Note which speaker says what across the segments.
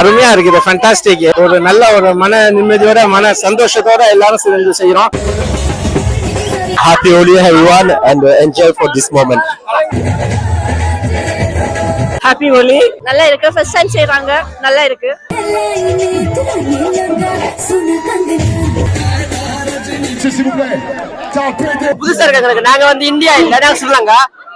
Speaker 1: அருமையா இருக்குது ஃபண்டாஸ்டிக் ஒரு நல்ல ஒரு மன நிம்மதியோட மன சந்தோஷத்தோட எல்லாரும் சேர்ந்து செய்யறோம்
Speaker 2: Holi everyone and uh, enjoy for this moment.
Speaker 1: Happy Holi
Speaker 3: நல்லா இருக்கு ஃபர்ஸ்ட் டைம் செய்றாங்க நல்லா இருக்கு.
Speaker 1: புதுசா இருக்கிறதுக்கு நாங்க வந்து இந்தியா இல்ல நாங்க Sri Lanka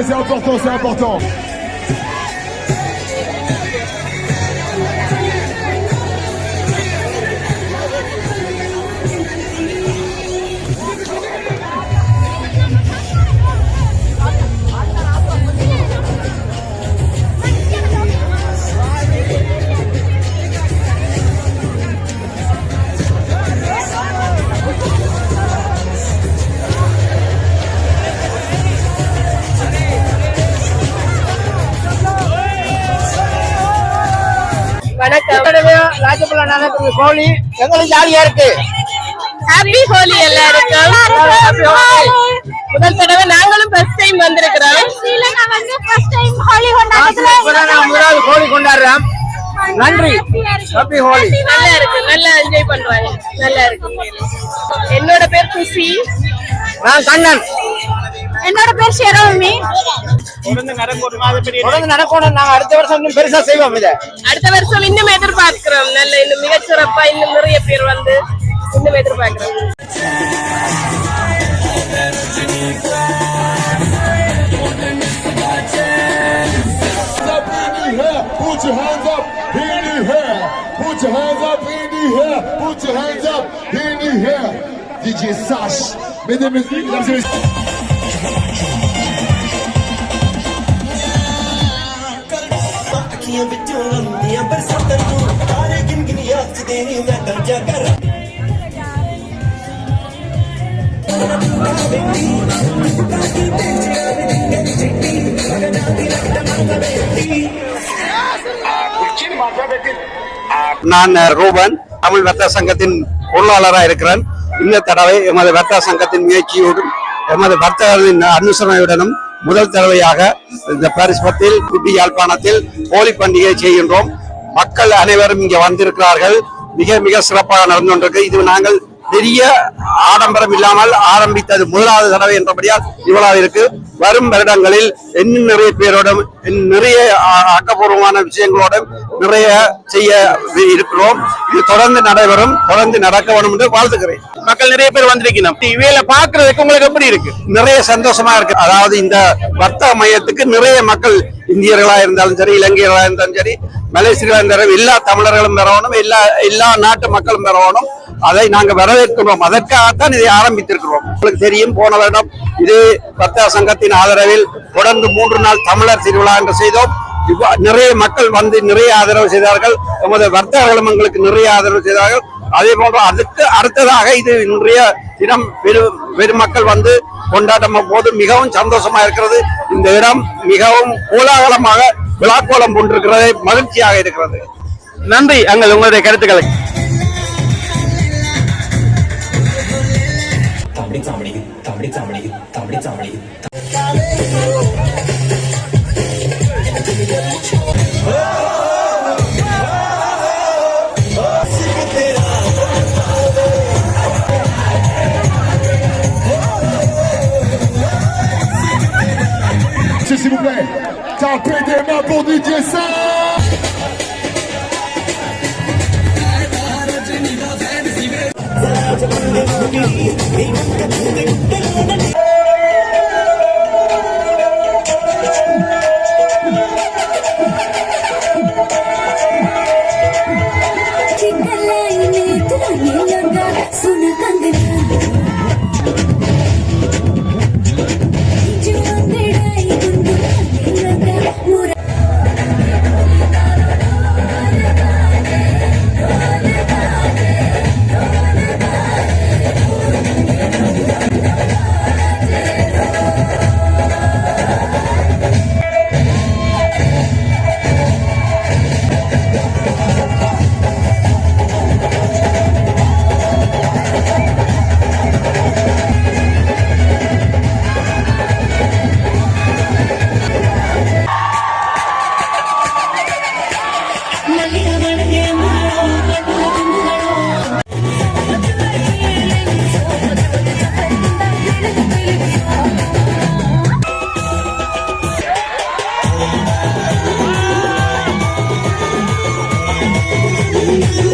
Speaker 4: C'est important, c'est important.
Speaker 1: Holi எங்களுக்கு ஜாலியா இருக்கு.
Speaker 3: ஹாப்பி ஹோலி எல்லாருக்கும். முதல் தடவை நாங்களும் ஃபர்ஸ்ட் டைம் வந்திருக்கிறோம்.
Speaker 1: முதலாவது ஹோலி கொண்டாடுறேன். நன்றி. ஹாப்பி ஹோலி
Speaker 3: நல்லா இருக்கு. நல்லா என்ஜாய் பண்றாங்க நல்லா இருக்கு. என்னோட பேர் குஷி
Speaker 1: நான் கண்ணன்.
Speaker 5: என்னோட பேர் ஷெரோமி.
Speaker 1: தொடர்ந்து நடக்கணும் நாங்க அடுத்த வருஷம் இன்னும் பெருசா செய்வோம் இதை
Speaker 3: அடுத்த வருஷம் இன்னும் எதிர்பார்க்கிறோம் நல்ல இன்னும் மிகச்சிறப்பா இன்னும் நிறைய பேர் வந்து இன்னும் எதிர்பார்க்கிறோம்.
Speaker 4: Put your hands up in the air. Put your hands up in the air. Put your hands up in the air. DJ Sash. Mesdames, mesdames et messieurs.
Speaker 6: ਅੱਖੀਆਂ ਵਿੱਚੋਂ ਲੰਮੀਆਂ ਬਰਸਾਤਾਂ ਨੂੰ ਤਾਰੇ ਗਿਣ ਗਿਣ ਯਾਦ ਦੇ ਮੈਂ ਤਾਂ ਜਾਗਰ
Speaker 1: நான் ரூபன் தமிழ் வர்த்தக சங்கத்தின் பொருளாளராக இருக்கிறேன் இந்த தடவை எமது வர்த்தக சங்கத்தின் முயற்சியோடும் எமது வர்த்தகர்களின் அனுசரணையுடனும் முதல் தடவையாக இந்த பாரிஸ் பத்தில் குட்டி யாழ்ப்பாணத்தில் ஹோலி பண்டிகை செய்கின்றோம். மக்கள் அனைவரும் இங்கே வந்திருக்கிறார்கள். மிக மிக சிறப்பாக நடந்து கொண்டிருக்கு. இது நாங்கள் பெரிய ஆடம்பரம் இல்லாமல் ஆரம்பித்தது முதலாவது தடவை என்றபடியால் இவ்வளவு இருக்கு. வரும் வருடங்களில் இன்னும் நிறைய பேரோடும் நிறைய ஆக்கப்பூர்வமான விஷயங்களோடும் நிறைய செய்ய இருக்கிறோம். இது தொடர்ந்து நடைபெறும் தொடர்ந்து நடக்க வேண்டும் என்று வாழ்த்துக்கிறேன் மக்கள் நிறைய பேர் வந்திருக்கணும் இவையில பாக்குறதுக்கு உங்களுக்கு எப்படி இருக்கு? நிறைய சந்தோஷமா இருக்கு. அதாவது இந்த வர்த்தக மையத்துக்கு நிறைய மக்கள் இந்தியர்களா இருந்தாலும் சரி இலங்கையர்களா இருந்தாலும் சரி மலேசியர்களா இருந்தாலும் எல்லா தமிழர்களும் பெறணும் எல்லா எல்லா நாட்டு மக்களும் பெறணும். அதை நாங்கள் வரவேற்கிறோம் அதற்காகத்தான் இதை ஆரம்பித்திருக்கிறோம். உங்களுக்கு தெரியும் போன வருடம் இது பத்தா சங்கத்தின் ஆதரவில் தொடர்ந்து மூன்று நாள் தமிழர் திருவிழா என்று செய்தோம். நிறைய மக்கள் வந்து நிறைய ஆதரவு செய்தார்கள். நமது வர்த்தகர்களும் எங்களுக்கு நிறைய ஆதரவு செய்தார்கள். அதே போன்று அதுக்கு அடுத்ததாக இது இன்றைய தினம் பெரும் பெருமக்கள் வந்து கொண்டாடும் போது மிகவும் சந்தோஷமா இருக்கிறது. இந்த இடம் மிகவும் கோலாகலமாக விழாக்கோலம் கொண்டிருக்கிறது மகிழ்ச்சியாக இருக்கிறது. நன்றி. அங்கள் உங்களுடைய கருத்துக்களை.
Speaker 4: തമിഴ് തമിഴ് തമിഴ് തമിഴ് തമിഴ് തമിഴ് सुनकर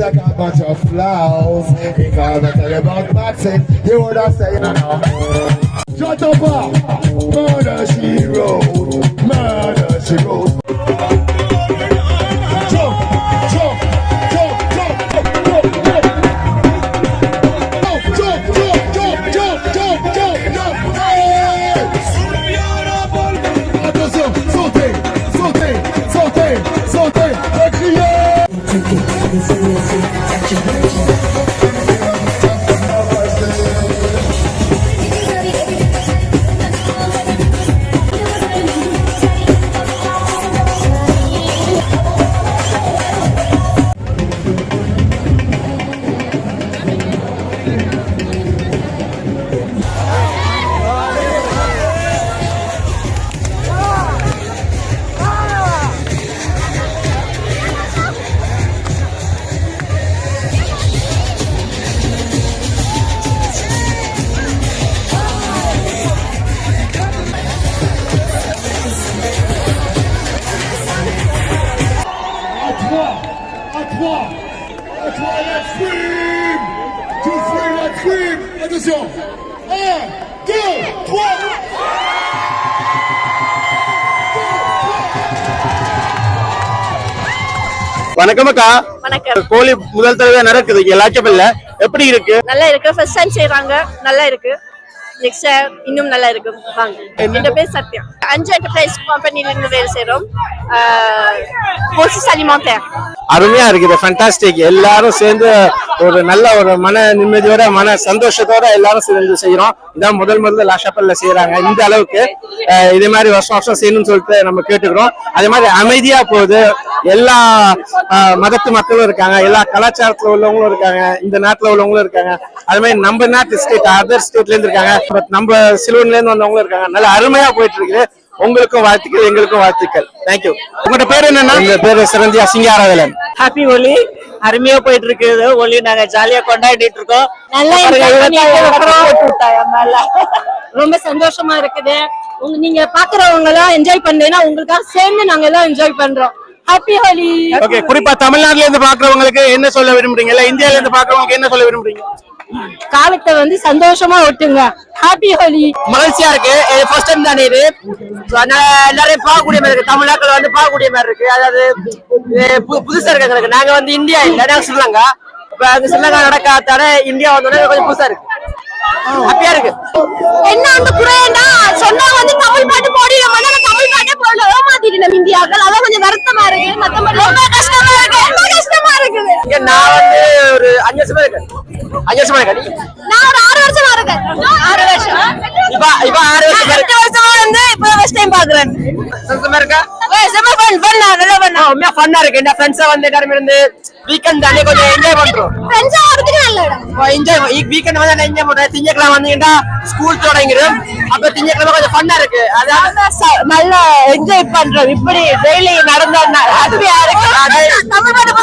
Speaker 4: like a bunch of flowers. Because I tell you about boxing, you would have said, no, ah. murder she wrote, murder she wrote. Attention! Un, deux, trois!
Speaker 7: வணக்கம் அக்கா.
Speaker 3: வணக்கம்.
Speaker 7: கோழி முதல் தடவை நடக்குது. இங்க லாச்சபல்ல எப்படி இருக்கு?
Speaker 3: நல்லா இருக்கு. ஃபர்ஸ்ட் டைம் செய்றாங்க. நல்லா இருக்கு. நெக்ஸ்ட் இன்னும் நல்லா இருக்கும். வாங்க. என்னோட பேர் சத்யா. அஞ்சு என்டர்பிரைஸ் கம்பெனில இருந்து வேலை செய்றோம். போர்சஸ் அலிமெண்டாire
Speaker 7: அருமையா இருக்குது ஃபண்டாஸ்டிக் எல்லாரும் சேர்ந்து ஒரு நல்ல ஒரு மன நிம்மதியோட மன சந்தோஷத்தோட எல்லாரும் சேர்ந்து செய்யறோம் இதான் முதல் முதல்ல லாஷாப்பல்ல செய்யறாங்க இந்த அளவுக்கு இதே மாதிரி வருஷம் வருஷம் செய்யணும்னு சொல்லிட்டு நம்ம கேட்டுக்கிறோம். அதே மாதிரி அமைதியா போகுது. எல்லா மதத்து மக்களும் இருக்காங்க. எல்லா கலாச்சாரத்துல உள்ளவங்களும் இருக்காங்க. இந்த நாட்டுல உள்ளவங்களும் இருக்காங்க. அது மாதிரி நம்ம நாட்டு ஸ்டேட் அதர் ஸ்டேட்ல இருந்து இருக்காங்க. நம்ம சிலுவன்ல இருந்து வந்தவங்களும் இருக்காங்க. நல்ல அருமையா போயிட்டு இருக்குது. உங்களுக்கும் வாழ்த்துக்கள் எங்களுக்கும் வாழ்த்துக்கள். தேங்க்யூ உங்களோட பேர் என்னன்னா? எங்க பேரு சிரந்தியா சிங்காரவேலன்.
Speaker 8: ஹாப்பி ஹோலி அருமையா போயிட்டு இருக்குது. ஹோலி நாங்க ஜாலியா கொண்டாடிட்டு இருக்கோம்.
Speaker 5: நல்லா. ரொம்ப சந்தோஷமா இருக்குது. உங்க நீங்க பாக்குறவங்க எல்லாம் என்ஜாய் பண்ணீங்கன்னா உங்களுக்காக சேர்ந்து நாங்க எல்லாம் என்ஜாய் பண்றோம். ஹாப்பி ஹோலி
Speaker 7: ஓகே குறிப்பா தமிழ்நாட்டுல இருந்து பாக்குறவங்களுக்கு என்ன சொல்ல விரும்புறீங்க? இல்ல இந்தியால இருந்து பாக்குறவங்களுக்கு என்ன சொல்ல விரும்புறீங்க?
Speaker 5: காலத்தை வந்து சந்தோஷமா ஒட்டுங்க. ஹாப்பி ஹோலி
Speaker 8: மகிழ்ச்சியா இருக்கு. ஃபர்ஸ்ட் டைம் தானே இது? அதனால எல்லாரையும் பார்க்கக்கூடிய மாதிரி இருக்கு. தமிழ்நாட்டில் வந்து பார்க்கக்கூடிய மாதிரி இருக்கு. அதாவது புதுசா இருக்கு எங்களுக்கு. நாங்க வந்து இந்தியா இல்ல. நாங்க ஸ்ரீலங்கா. இப்ப அங்க ஸ்ரீலங்கா நடக்காதால இந்தியா வந்தோடனே கொஞ்சம் புதுசா இருக்கு. ஹாப்பியா இருக்கு.
Speaker 5: என்ன அந்த குறையன்னா சொன்னா வந்து தமிழ் பாட்டு போடிடும் தமிழ் பாட்டே போடல ஏமாத்திட்டு இந்தியாக்கள் அதான் கொஞ்சம் வருத்தமா இருக்கு மத்தபடி ரொம்ப கஷ்டமா இருக்கு ரொம்ப கஷ்டமா இருக்குது
Speaker 8: இங்க நான் வந்து ஒரு அஞ்சு வருஷமா இருக்கேன் அஞ்சு வருஷமா இருக்கேன் நீ?
Speaker 5: நான் ஒரு ஆறு வருஷமா இருக்கேன். ஆறு வருஷம்.
Speaker 8: இப்ப இப்ப ஆறு வருஷம்
Speaker 5: எட்டு வருஷமா வந்து இப்ப ஃபர்ஸ்ட் டைம் பாக்குறேன்
Speaker 8: சந்தோஷமா இருக்கா?
Speaker 5: செம்ம ஃபன் ஃபன் நல்லா ஃபன்
Speaker 8: ஆ, உண்மையா ஃபன்னா இருக்கு. என் ஃப்ரெண்ட்ஸா வந்து எல்லாரும் இருந்து வீக்கெண்ட் தானே கொஞ்சம் என்ஜாய் பண்றோம்.
Speaker 5: ஃப்ரெண்ட்ஸா வரதுக்கு நல்ல இடம்.
Speaker 8: என்ஜாய் வீக்கெண்ட் வந்து என்ஜாய் திங்கக்கிழமை வந்தீங்கன்னா ஸ்கூல் தொடங்கிடும். அப்ப திங்கக்கிழமை கொஞ்சம் ஃபன்னா இருக்கு. அதாவது
Speaker 5: நல்லா என்ஜாய் பண்றோம். இப்படி டெய்லி நடந்தா ஹாப்பியா இருக்கு. தமிழ் பாட்டு